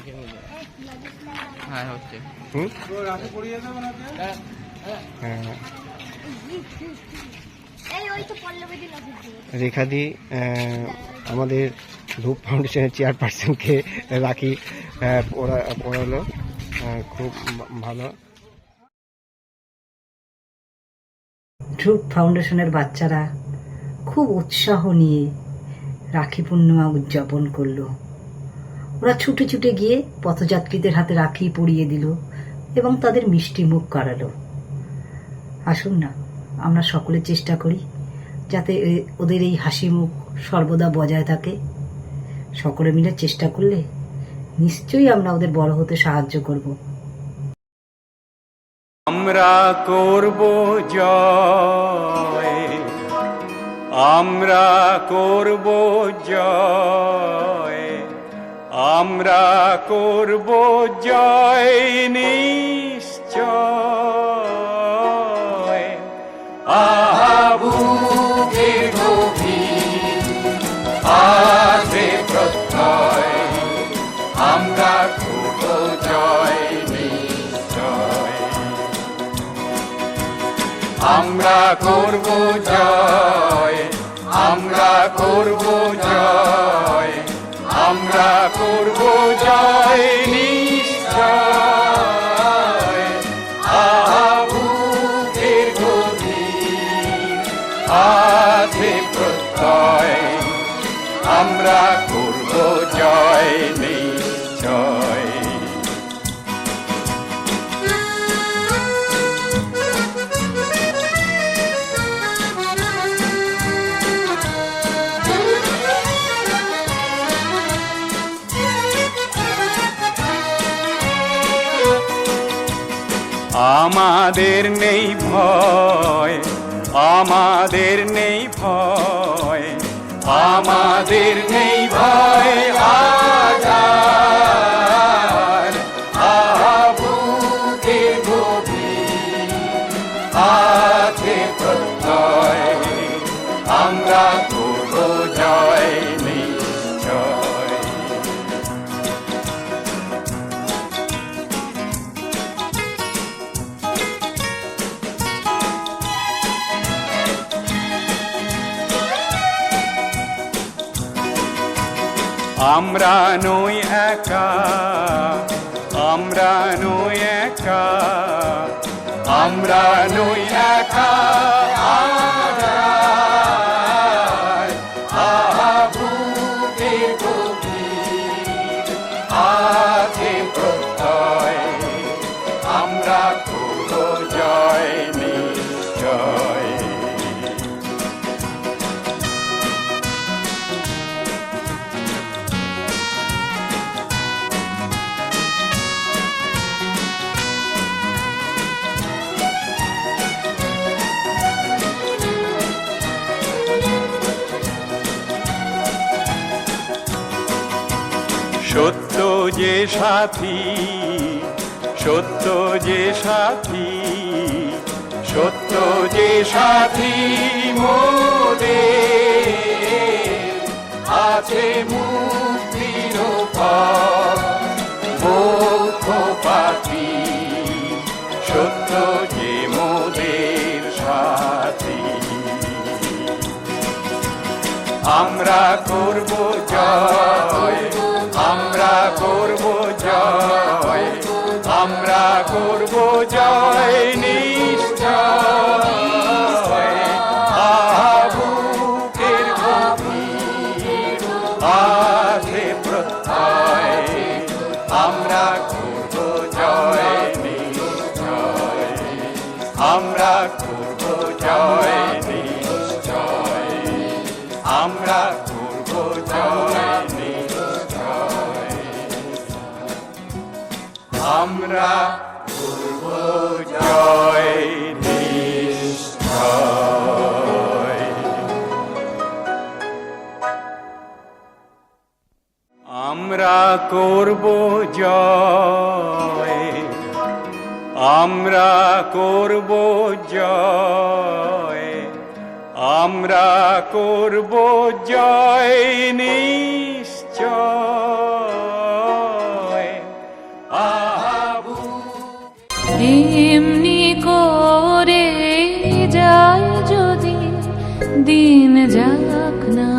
দেখে হ্যাঁ হচ্ছে। হুম? হ্যাঁ, হ্যাঁ এই ওই তো পল্লবী দিন রেখাদি আমাদের ধূপ ফাউন্ডেশনের চেয়ারপারসনকে রাখি পড়া- পড়ালো খুব ভালো। ধ্রুব ফাউন্ডেশনের বাচ্চারা খুব উৎসাহ নিয়ে রাখি পূর্ণিমা উদযাপন করল। ওরা ছুটে ছুটে গিয়ে পথযাত্রীদের হাতে রাখি পরিয়ে দিল এবং তাদের মিষ্টি মুখ করালো আসুন না, আমরা সকলে চেষ্টা করি যাতে ওদের এই হাসি মুখ সর্বদা বজায় থাকে। সকলে মিলে চেষ্টা করলে নিশ্চয়ই আমরা ওদের বড় হতে সাহায্য করব। আমরা করব জয়। আমরা করব জয়। আমরা করব জয় নিশ্চয়। আহাবুকে আমরা করব জয় আমরা করব জয় আমরা করব জয়। আমরা করব জয় নিশ্চয়। প্রত্যয়। আমরা জয় আমাদের নেই ভয় আমাদের নেই ভয় আমাদের নেই ভয় আছে প্রত্যয়। আমরা নই একা আমরা নই একা আমরা নই একা সত্য যে সাথী, সত্য যে সাথী, সত্য যে সাথী মোদে আছে মুক্তির মোক্ষ পাখি, সত্য যে মোদের সাথী। আমরা করব জয় করব জয়, আমরা করব জয় নিশ্চয়। প্রত্যয়, আমরা করব জয় নিশ্চয়। আমরা করব জয় নিশ্চয়, আমরা আমরা জয় আমরা করব জয় আমরা করব জয় আমরা করব জয় নিশ্চয়। দিন যাক না।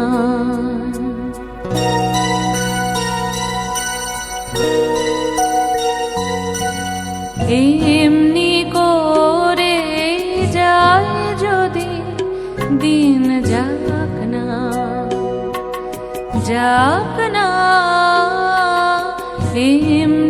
এমনি করে যায় যদি দিন যাক না। যাক না এমনি